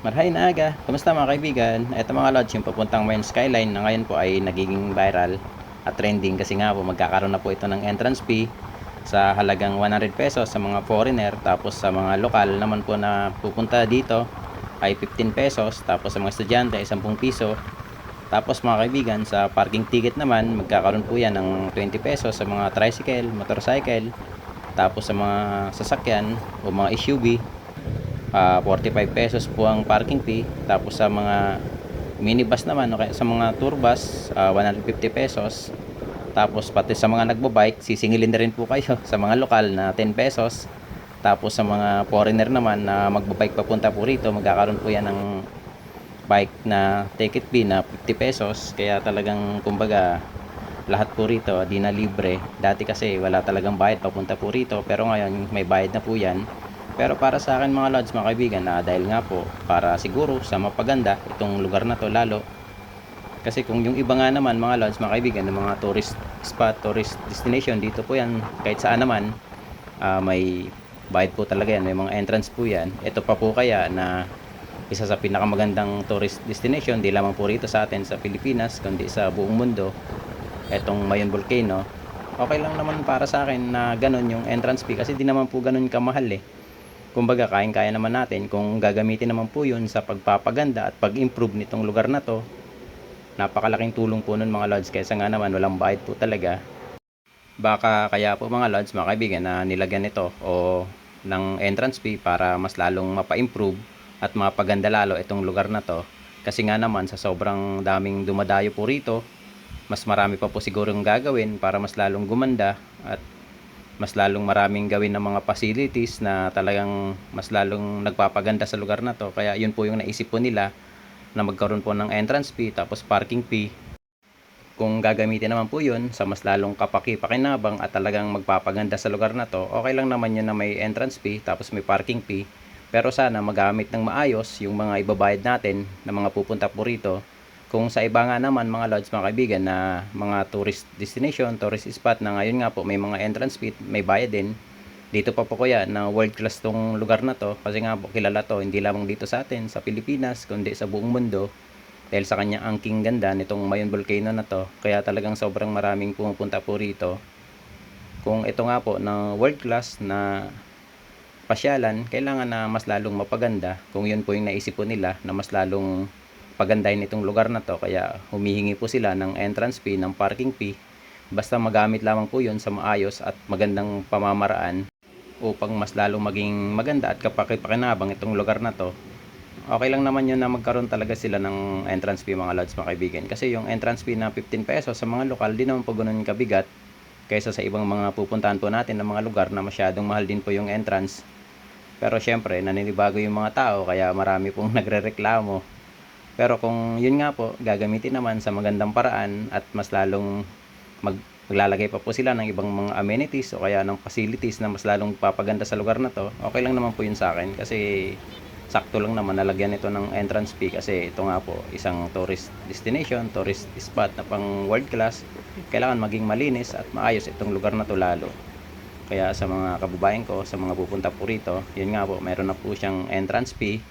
Marhay na aga. Kamusta mga kaibigan? Ito mga lods, yung papuntang Mayan Skyline na ngayon po ay nagiging viral at trending kasi nga po magkakaroon na po ito ng entrance fee sa halagang 100 pesos sa mga foreigner tapos sa mga lokal naman po na pupunta dito ay 15 pesos tapos sa mga estudyante ay 10 piso tapos mga kaibigan sa parking ticket naman magkakaroon po yan ng 20 pesos sa mga tricycle, motorcycle tapos sa mga sasakyan o mga SUV ah 45 pesos po ang parking fee. Tapos sa mga minibus naman o kaya sa mga tour bus ah, 150 pesos. Tapos pati sa mga nagbabike sisingilin na rin po kayo sa mga lokal na 10 pesos. Tapos sa mga foreigner naman na magbabike papunta po rito magkakaroon po yan ng bike na ticket fee na 50 pesos. Kaya talagang kumbaga lahat po rito di na libre. Dati kasi wala talagang bayad papunta po rito pero ngayon may bayad na po yan pero para sa akin mga lods, mga kaibigan, na dahil nga po para siguro sa mapaganda itong lugar na to lalo. Kasi kung yung iba nga naman mga lods, mga kaibigan, ng mga tourist spot, tourist destination, dito po yan kahit saan naman ah, may bayad po talaga yan, may mga entrance po yan. Ito pa po kaya na isa sa pinakamagandang tourist destination, di lamang po rito sa atin sa Pilipinas, kundi sa buong mundo, etong Mayon Volcano. Okay lang naman para sa akin na ganun yung entrance fee kasi di naman po ganun kamahal eh kumbaga kain-kaya naman natin. Kung gagamitin naman po yun sa pagpapaganda at pag-improve nitong lugar na to napakalaking tulong po nun mga lods. Kaysa nga naman walang bayad po talaga. Baka kaya po mga lods mga kaibigan na nilagyan ito o ng entrance fee para mas lalong mapa-improve at mapaganda lalo itong lugar na to. Kasi nga naman sa sobrang daming dumadayo po rito mas marami pa po siguro gagawin para mas lalong gumanda at mas lalong maraming gawin ng mga facilities na talagang mas lalong nagpapaganda sa lugar na to. Kaya yun po yung naisip po nila na magkaroon po ng entrance fee tapos parking fee. Kung gagamitin naman po yun sa mas lalong kapaki-pakinabang at talagang magpapaganda sa lugar na to, okay lang naman yun na may entrance fee tapos may parking fee. Pero sana magamit ng maayos yung mga ibabayad natin na mga pupunta po rito kung sa iba nga naman mga lods mga kaibigan na mga tourist destination, tourist spot na ngayon nga po may mga entrance fee, may bayad din. Dito pa po kuya na world class tong lugar na to kasi nga po kilala to hindi lamang dito sa atin sa Pilipinas kundi sa buong mundo dahil sa kanya angking ganda nitong Mayon Volcano na to kaya talagang sobrang maraming pumupunta po rito. Kung ito nga po na world class na pasyalan, kailangan na mas lalong mapaganda kung yun po yung naisip po nila na mas lalong pagandahin itong lugar na to kaya humihingi po sila ng entrance fee, ng parking fee. Basta magamit lamang po yun sa maayos at magandang pamamaraan upang mas lalong maging maganda at kapakipakinabang itong lugar na to. Okay lang naman yun na magkaroon talaga sila ng entrance fee mga lods mga kaibigan. Kasi yung entrance fee na 15 pesos sa mga lokal di naman po ganun kabigat kaysa sa ibang mga pupuntahan po natin ng mga lugar na masyadong mahal din po yung entrance. Pero syempre naninibago yung mga tao kaya marami pong nagrereklamo pero kung yun nga po, gagamitin naman sa magandang paraan at mas lalong mag, maglalagay pa po sila ng ibang mga amenities o kaya ng facilities na mas lalong papaganda sa lugar na to, okay lang naman po yun sa akin. Kasi sakto lang naman nalagyan ito ng entrance fee kasi ito nga po isang tourist destination, tourist spot na pang world class. Kailangan maging malinis at maayos itong lugar na to lalo. Kaya sa mga kababayan ko, sa mga pupunta po rito yun nga po, meron na po siyang entrance fee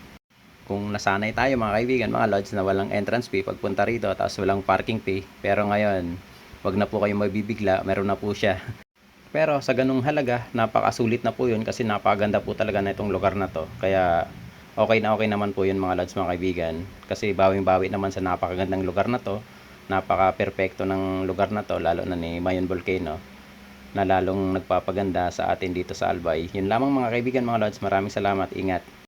kung nasanay tayo mga kaibigan, mga lodge na walang entrance fee pagpunta rito tapos walang parking fee. Pero ngayon, wag na po kayong mabibigla, meron na po siya. Pero sa ganung halaga, napakasulit na po yun kasi napakaganda po talaga na itong lugar na to. Kaya okay na okay naman po yun mga lodge mga kaibigan. Kasi bawing-bawi naman sa napakagandang lugar na to. Napaka-perfecto ng lugar na to, lalo na ni Mayon Volcano na lalong nagpapaganda sa atin dito sa Albay. Yun lamang mga kaibigan mga lodge, maraming salamat, ingat.